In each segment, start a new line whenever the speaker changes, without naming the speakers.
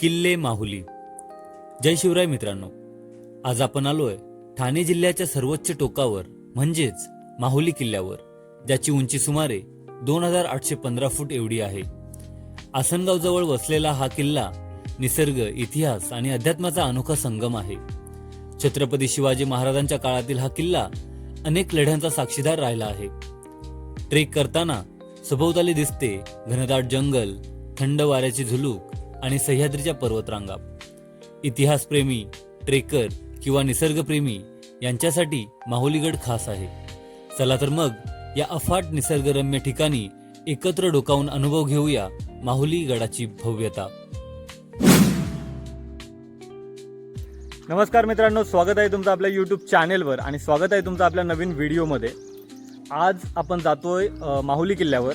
किल्ले माहुली. जय शिवराय मित्रांनो आज आपण आलोय ठाणे जिल्ह्याच्या सर्वोच्च टोकावर म्हणजेच माहुली किल्ल्यावर ज्याची उंची सुमारे दोन हजार आठशे पंधरा फूट एवढी आहे. आसनगाव जवळ वसलेला हा किल्ला निसर्ग इतिहास आणि अध्यात्माचा अनोखा संगम आहे. छत्रपती शिवाजी महाराजांच्या काळातील हा किल्ला अनेक लढ्यांचा साक्षीदार राहिला आहे. ट्रेक करताना सभोवताली दिसते घनदाट जंगल थंड वाऱ्याची झुलूक आणि सह्याद्रीच्या पर्वतरांगा. इतिहासप्रेमी ट्रेकर किंवा निसर्गप्रेमी यांच्यासाठी माहुलीगड खास आहे. चला तर मग या अफाट निसर्गरम्य ठिकाणी एकत्र डोकावून अनुभव घेऊया माहुली गडाची भव्यता.
नमस्कार मित्रांनो स्वागत आहे तुमचं आपल्या यूट्यूब चॅनेलवर आणि स्वागत आहे तुमचं आपल्या नवीन व्हिडिओमध्ये आज आपण जातोय माहुली किल्ल्यावर.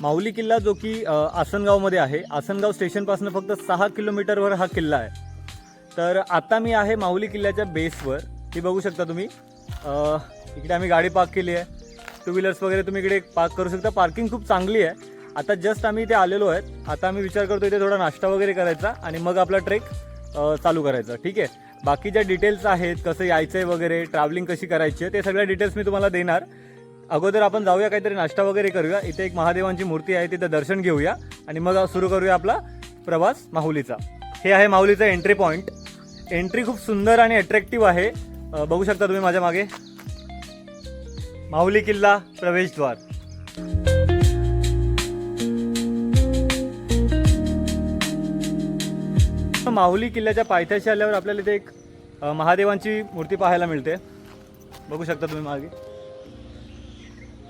माहुली किल्ला जो की आसनगावमध्ये आहे. आसनगाव स्टेशनपासून फक्त सहा किलोमीटरवर हा किल्ला आहे. तर आता मी आहे माहुली किल्ल्याच्या बेसवर. हे बघू शकता तुम्ही. इकडे आम्ही गाडी पार्क केली आहे. टू व्हीलर्स वगैरे तुम्ही इकडे पार्क करू शकता. पार्किंग खूप चांगली आहे. आता जस्ट आम्ही इथे आलेलो आहेत. आता आम्ही विचार करतो इथे थोडा नाश्ता वगैरे करायचा आणि मग आपला ट्रेक चालू करायचा. ठीक आहे? बाकी ज्या डिटेल्स आहेत कसं यायचं आहे वगैरे ट्रॅव्हलिंग कशी करायची आहे ते सगळ्या डिटेल्स मी तुम्हाला देणार. अगोदर आपण जाऊया काहीतरी नाश्ता वगैरे करूया. इथे एक महादेवांची मूर्ती आहे तिथं दर्शन घेऊया. आणि मग सुरू करूया आपला प्रवास माहुलीचा. हे आहे माहुलीचा एंट्री पॉईंट एंट्री खूप सुंदर आणि अट्रॅक्टिव्ह आहे. बघू शकता तुम्ही माझ्या मागे. माहुली किल्ला प्रवेशद्वार. माहुली किल्ल्याच्या पायथ्याशी आल्यावर आपल्याला इथे एक महादेवांची मूर्ती पाहायला मिळते. बघू शकता तुम्ही मागे.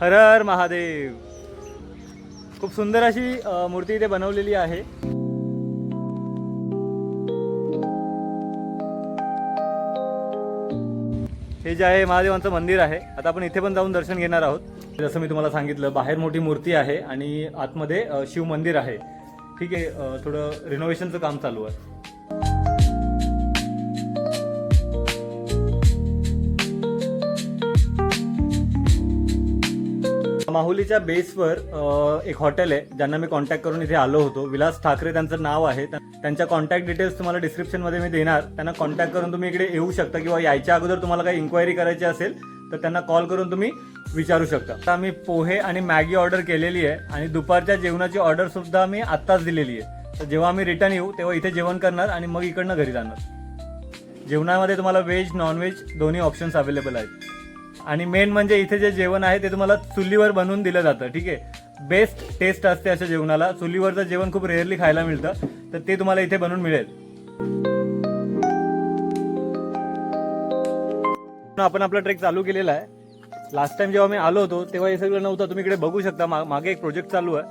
हर हर महादेव. खूप सुंदर अशी मूर्ती इथे बनवलेली आहे. हे जे आहे महादेवांचं मंदिर आहे आता आपण इथे पण जाऊन दर्शन घेणार आहोत. जसं मी तुम्हाला सांगितलं बाहेर मोठी मूर्ती आहे आणि आतमध्ये शिव मंदिर आहे. ठीक आहे थोडं रिनोव्हेशनचं काम चालू आहे. माहुलीच्या बेसवर एक हॉटेल आहे ज्यांना मी कॉन्टॅक्ट करून इथे आलो होतो. विलास ठाकरे त्यांचं नाव आहे. त्यांच्या कॉन्टॅक्ट डिटेल्स तुम्हाला डिस्क्रिप्शनमध्ये मी देणार. त्यांना कॉन्टॅक्ट करून तुम्ही इकडे येऊ शकता किंवा यायच्या अगोदर तुम्हाला काही इन्क्वायरी करायची असेल तर त्यांना कॉल करून तुम्ही विचारू शकता. आता आम्ही पोहे आणि मॅगी ऑर्डर केलेली आहे आणि दुपारच्या जेवणाची ऑर्डर सुद्धा आम्ही आत्ताच दिलेली आहे. तर जेव्हा आम्ही रिटर्न येऊ तेव्हा इथे जेवण करणार आणि मग इकडनं घरी जाणार. जेवणामध्ये तुम्हाला व्हेज नॉनव्हेज दोन्ही ऑप्शन्स अवेलेबल आहेत. आणि मेन म्हणजे इथे जे जेवण आहे ते तुम्हाला चुलीवर बनवून दिलं जातं ठीक आहे? बेस्ट टेस्ट असते अशा जेवणाला. चुलीवरचं जेवण खूप रेअरली खायला मिळतं. तर ते तुम्हाला इथे बनवून मिळेल. आपण आपला ट्रेक चालू केलेला आहे. लास्ट टाइम जेव्हा मी आलो होतो तेव्हा हे सगळं नव्हतं. तुम्ही इकडे बघू शकता. मा- मागे एक प्रोजेक्ट चालू आहे.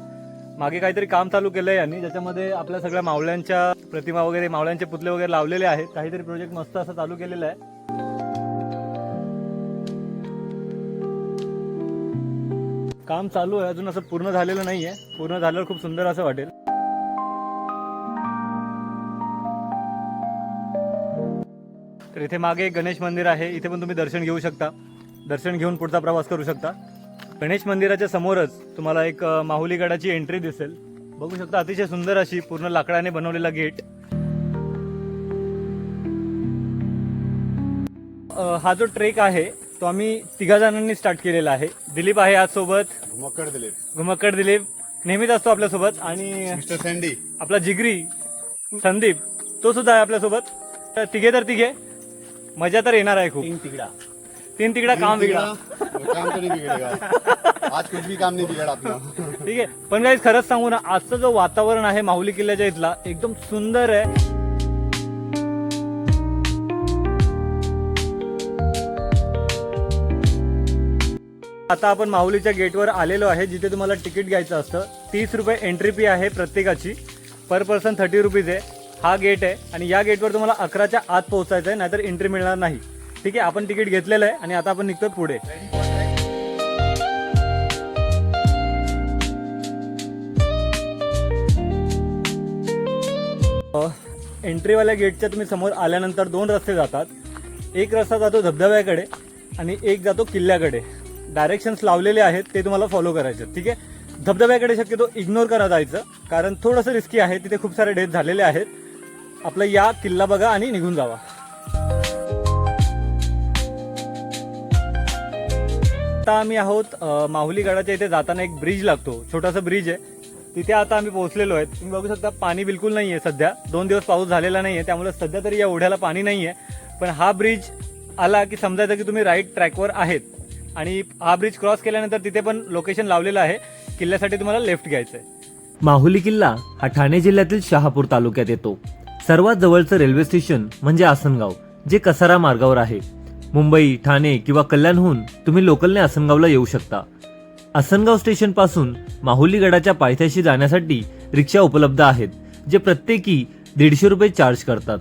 मागे काहीतरी काम चालू केलं आहे यांनी. ज्याच्यामध्ये आपल्या सगळ्या मावळ्यांच्या प्रतिमा वगैरे मावळ्यांचे पुतले वगैरे लावलेले आहेत. काहीतरी प्रोजेक्ट मस्त असं चालू केलेलं आहे. काम चालू आहे अजून असं पूर्ण झालेलं नाहीये. पूर्ण झाल्यावर खूप सुंदर असं वाटेल. तर इथे मागे एक गणेश मंदिर आहे. इथे पण तुम्ही दर्शन घेऊ शकता. दर्शन घेऊन पुढचा प्रवास करू शकता. गणेश मंदिराच्या समोरच तुम्हाला एक माहुली गडाची एंट्री दिसेल. बघू शकता अतिशय सुंदर अशी पूर्ण लाकडाने बनवलेला गेट. हा जो ट्रेक आहे तो आम्ही तिघा जणांनी स्टार्ट केलेला आहे. दिलीप आहे आज सोबत
मकर दिलीप.
घुमक्कड दिलीप. नेहमीच असतो आपल्यासोबत. आणि
मिस्टर सँडी
आपला जिगरी संदीप तो सुद्धा आहे आपल्यासोबत. तर तिघे तर तिघे. मजा तर येणार आहे खूप.
तीन तिगड़ा
तीन तिकडा काम वेगळा
काम तो नहीं बिगड़ेगा आज कुछ भी काम नहीं बिगड़ा अपना
ठीक आहे. पण काही खरंच सांगू ना आजचं जो वातावरण आहे माहुली किल्ल्याच्या इथला एकदम सुंदर आहे. आता आपण माहुलीच्या गेटवर आलेलो आहे जिथे तुम्हाला तिकीट घ्यायचं असतं. तीस रुपये एंट्री फी आहे प्रत्येकाची. पर पर्सन थर्टी रुपीज आहे. हा गेट आहे आणि या गेटवर तुम्हाला अकराच्या आत पोहोचायचं आहे नाहीतर एंट्री मिळणार नाही. ठीक आहे आपण तिकीट घेतलेलं आहे आणि आता आपण निघतो पुढे. एंट्रीवाल्या गेटच्या तुम्ही समोर आल्यानंतर दोन रस्ते जातात. एक रस्ता जातो धबधब्याकडे आणि एक जातो किल्ल्याकडे. डायरेक्शन्स लावलेले आहेत ते तुम्हाला फॉलो करायचे ठीक आहे? धबधब्याकडे शक्यतो इग्नोर करा जायचं कारण थोडंसं रिस्की आहे तिथे खूप सारे डेथ झालेले आहेत. आपलं या किल्ला बघा आणि निघून जावा. आता आम्ही आहोत माहुली गडाच्या इथे जाताना एक ब्रिज लागतो छोटासा ब्रिज आहे. तिथे आता आम्ही पोहोचलेलो आहे तुम्ही बघू शकता पाणी बिलकुल नाही आहे सध्या. दोन दिवस पाऊस झालेला नाही आहे त्यामुळे सध्या तरी या ओढ्याला पाणी नाही आहे पण हा ब्रिज आला की समजायचं की तुम्ही राईट ट्रॅकवर आहेत. आणि हा ब्रिज क्रॉस केल्यानंतर तिथे पण लोकेशन लावलेलं आहे. किल्ल्यासाठी तुम्हाला लेफ्ट घ्यायचं आहे
माहुली किल्ला हा ठाणे जिल्ह्यातील शहापूर तालुक्यात येतो. सर्वात जवळचं रेल्वे स्टेशन म्हणजे आसनगाव जे कसारा मार्गावर आहे. मुंबई ठाणे किंवा कल्याणहून तुम्ही लोकलने आसनगावला येऊ शकता. आसनगाव स्टेशनपासून माहुली गडाच्या पायथ्याशी जाण्यासाठी रिक्षा उपलब्ध आहेत जे प्रत्येकी दीडशे रुपये चार्ज करतात.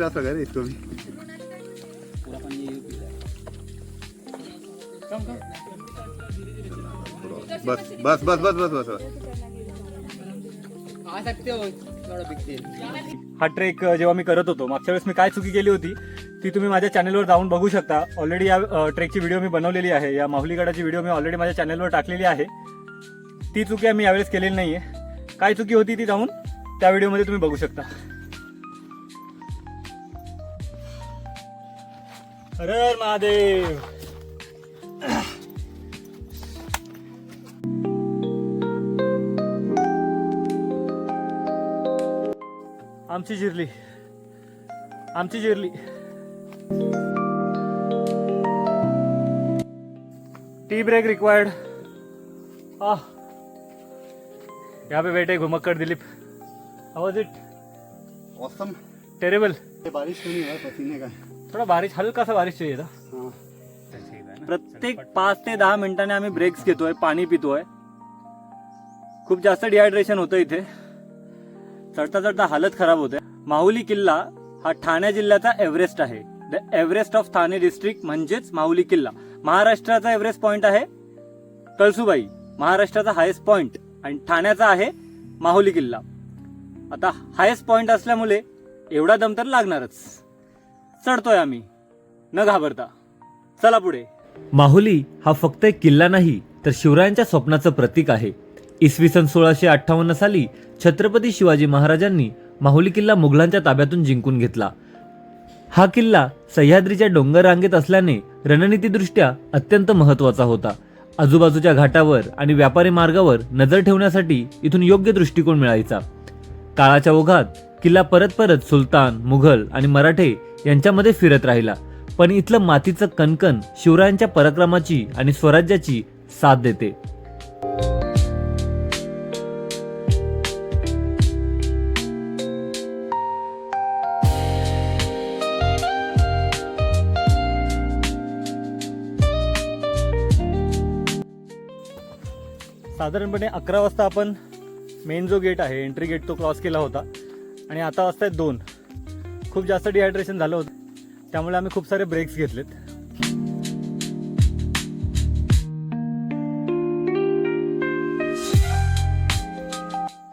प्यास लगा रे इसको भी बस बस बस बस बस बस.
हा
ट्रेक जेव्हा मी करत होतो मागच्या वेळेस मी काय चुकी केली होती ती तुम्ही माझ्या चॅनलवर जाऊन बघू शकता. ऑलरेडी या ट्रेकची व्हिडिओ मी बनवलेली आहे. या माहुलीगडाची व्हिडिओ मी ऑलरेडी माझ्या चॅनलवर टाकलेली आहे. ती चुकी आम्ही यावेळेस केलेली नाही आहे काय चुकी होती ती जाऊन त्या व्हिडिओमध्ये तुम्ही बघू शकता. हर हर महादेव। आमची जिरली। आमची जिरली। टी ब्रेक रिक्वायर्ड आ। यहाँ पे बैठे घुमक्कड़ Dilip. How it
awesome
terrible
बारिश नहीं हुआ पसीने का?
थोडा बारिश हलका सा बारिश चाहिए था।
हाँ।
प्रत्येक पाच ते दहा मिनिटांनी आम्ही ब्रेक्स घेतोय पाणी पितोय. खूप जास्त डिहायड्रेशन होतं इथे. चढता चढता हालत खराब होते. माहुली किल्ला हा ठाणे जिल्ह्याचा एव्हरेस्ट आहे. The Everest of Thane district म्हणजेच माहुली किल्ला. महाराष्ट्राचा एव्हरेस्ट पॉइंट आहे कळसुबाई. महाराष्ट्राचा हायेस्ट पॉइंट आणि ठाण्याचा आहे माहुली किल्ला. आता हायेस्ट पॉइंट असल्यामुळे एवढा दम तर लागणारच. चढतोय आम्ही. न घाबरता. चला पुढे.
माहुली हा फक्त एक किल्ला नाही तर शिवरायांच्या स्वप्नाचं प्रतीक आहे. इसवी सन सोळाशे अठ्ठावन्न साली छत्रपती शिवाजी महाराजांनी माहुली किल्ला मुघलांच्या ताब्यातून जिंकून घेतला. हा किल्ला सह्याद्रीच्या डोंगर रांगेत असल्याने रणनीतीदृष्ट्या अत्यंत महत्त्वाचा होता. आजूबाजूच्या घाटावर आणि व्यापारी मार्गावर नजर ठेवण्यासाठी इथून योग्य दृष्टिकोन मिळायचा. काळाच्या ओघात किल्ला परत परत सुलतान मुघल आणि मराठे यांच्यामध्ये फिरत राहिला. पण इथलं मातीचं कणकण शिवरायांच्या पराक्रमाची आणि स्वराज्याची साथ देते.
साधारणपणे अकरा वाजता आपण मेन जो गेट आहे एंट्री गेट तो क्रॉस केला होता. आणि आता वाजता आहेत दोन. खूप जास्त डिहायड्रेशन झालं होतं. त्यामुळे आम्ही खूप सारे ब्रेक्स घेतलेत.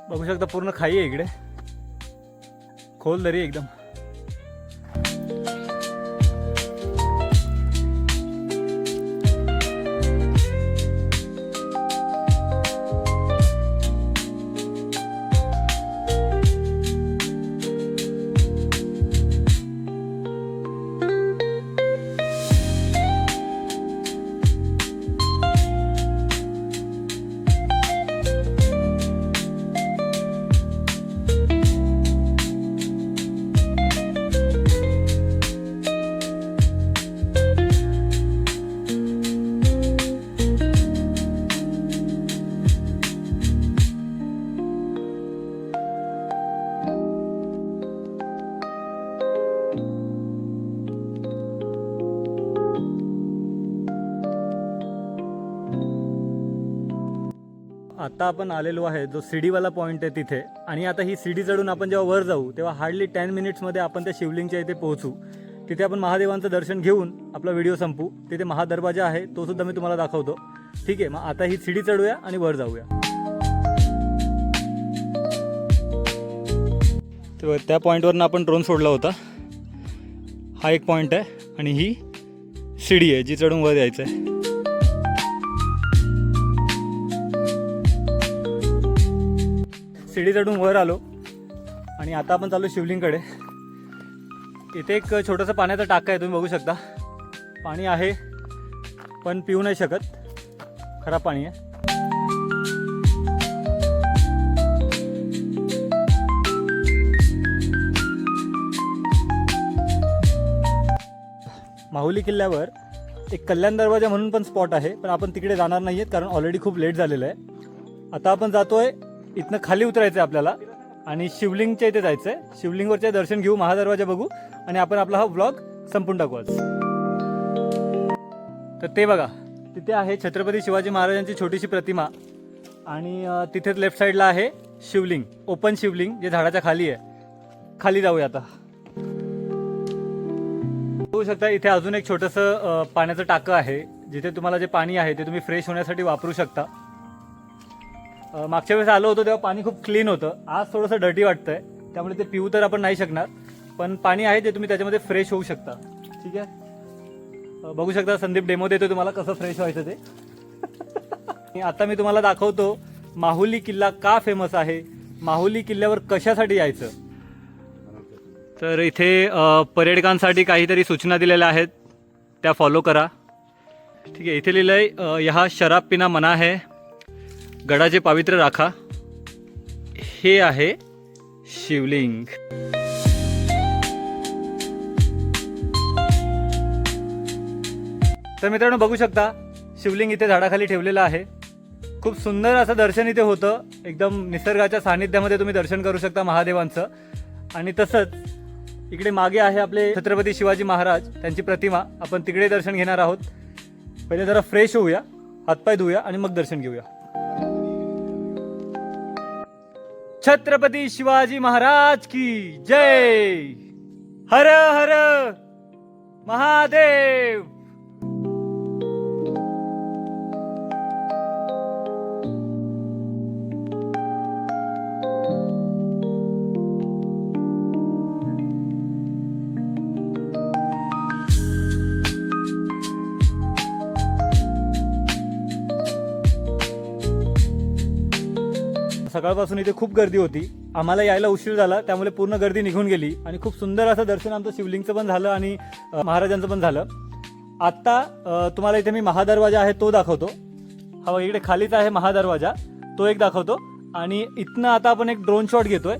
बघू शकता पूर्ण खाई आहे इकडे. खोल दरी आहे एकदम. आता आपण आलेलो आहे जो सीडीवाला पॉईंट आहे तिथे. आणि आता ही सीडी चढून आपण जेव्हा वर जाऊ तेव्हा हार्डली टेन मिनिट्समध्ये आपण त्या शिवलिंगच्या इथे पोहोचू. तिथे आपण महादेवांचं दर्शन घेऊन आपला व्हिडिओ संपू. तिथे महादरवाजा आहे तो सुद्धा मी तुम्हाला दाखवतो. ठीक आहे मग आता ही सीडी चढूया आणि वर जाऊया. तर त्या पॉईंटवरनं आपण ड्रोन सोडला होता. हा एक पॉईंट आहे आणि ही सीडी आहे जी चढून वर यायचं आहे शिडी चढून वर आलो. आणि आता आपण चालू शिवलिंगकडे. इथे एक छोटंसं पाण्याचा टाका आहे तुम्ही बघू शकता. पाणी आहे पण पिऊ नाही शकत. खराब पाणी आहे. माहुली किल्ल्यावर एक कल्याण दरवाजा म्हणून पण स्पॉट आहे पण आपण तिकडे जाणार नाही आहेत कारण ऑलरेडी खूप लेट झालेलं आहे. आता आपण जातो आहे इथनं खाली उतरायचं आहे आपल्याला. आणि शिवलिंगच्या इथे जायचं आहे शिवलिंगवरचे दर्शन घेऊ महादरवाजा बघू. आणि आपण आपला हा ब्लॉग संपून टाकू आज. तर ते बघा. तिथे आहे छत्रपती शिवाजी महाराजांची छोटीशी प्रतिमा. आणि तिथेच लेफ्ट साईडला आहे शिवलिंग. ओपन शिवलिंग जे झाडाच्या खाली आहे. खाली जाऊया आता. बघू शकता इथे अजून एक छोटंसं पाण्याचं टाकं आहे. जिथे तुम्हाला जे पाणी आहे ते तुम्ही फ्रेश होण्यासाठी वापरू शकता. मागच्या वेळेस आलो होतो तेव्हा पाणी खूप क्लीन होतं. आज थोडंसं डर्टी वाटतंय. त्यामुळे ते पिऊ तर आपण नाही शकणार. पण पाणी आहे ते तुम्ही त्याच्यामध्ये फ्रेश होऊ शकता. ठीक आहे? बघू शकता संदीप डेमो देतो तुम्हाला कसं फ्रेश व्हायचं ते. आता मी तुम्हाला दाखवतो माहुली किल्ला का फेमस आहे? माहुली किल्ल्यावर कशासाठी यायचं? तर इथे पर्यटकांसाठी काहीतरी सूचना दिलेल्या आहेत. त्या फॉलो करा. ठीक आहे इथे लिहिलं आहे ह्या शराब पिना मना है. गडाचे पावित्र्य राखा. हे आहे शिवलिंग. तर मित्रांनो बघू शकता शिवलिंग इथे झाडाखाली ठेवलेलं आहे. खूप सुंदर असं दर्शन इथे होतं. एकदम निसर्गाच्या सानिध्यामध्ये तुम्ही दर्शन करू शकता महादेवांचं. आणि तसंच इकडे मागे आहे आपले छत्रपती शिवाजी महाराज. त्यांची प्रतिमा. आपण तिकडे दर्शन घेणार आहोत. पहिले जरा फ्रेश होऊया. हातपाय धुऊया आणि मग दर्शन घेऊया. छत्रपती शिवाजी महाराज की जय. हर हर महादेव. सकाळपासून इथे खूप गर्दी होती. आम्हाला यायला उशीर झाला त्यामुळे पूर्ण गर्दी निघून गेली आणि खूप सुंदर असं दर्शन आमचं शिवलिंगचं पण झालं आणि महाराजांचं पण झालं. आत्ता तुम्हाला इथे मी महादरवाजा आहे तो दाखवतो. हा इकडे खालीच आहे महादरवाजा. तो एक दाखवतो. आणि इथनं आता आपण एक ड्रोन शॉट घेतोय.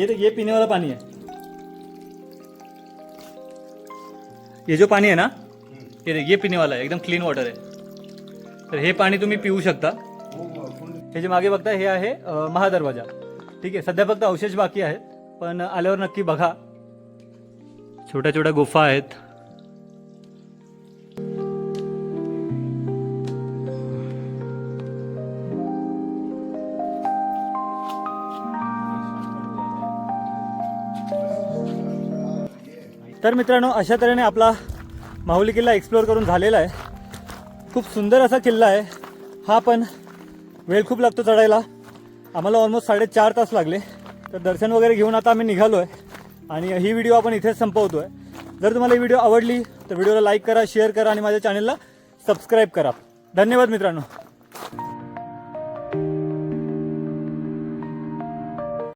ये देख ये पीने वाला पानी है ये जो पाणी आहे ना ये देख ये पिणे वाला आहे एकदम क्लीन वॉटर आहे. तर हे पाणी तुम्ही पिऊ शकता. हे जे मागे बघता हे आहे महादरवाजा. ठीक आहे सध्या फक्त अवशेष बाकी आहेत पण आल्यावर नक्की बघा. छोट्या छोट्या गुफा आहेत. तर मित्रांनो अशा तऱ्हेने आपला माहुली किल्ला एक्सप्लोअर करून झालेला आहे. खूप सुंदर असा किल्ला आहे. हा पण वेळ खूप लागतो चढायला. आम्हाला ऑलमोस्ट साडेचार तास लागले. तर दर्शन वगैरे घेऊन आता आम्ही निघालो आहे आणि ही व्हिडिओ आपण इथेच संपवतो आहे जर तुम्हाला ही व्हिडिओ आवडली तर व्हिडिओला लाईक करा शेअर करा आणि माझ्या चॅनलला सबस्क्राईब करा. धन्यवाद मित्रांनो.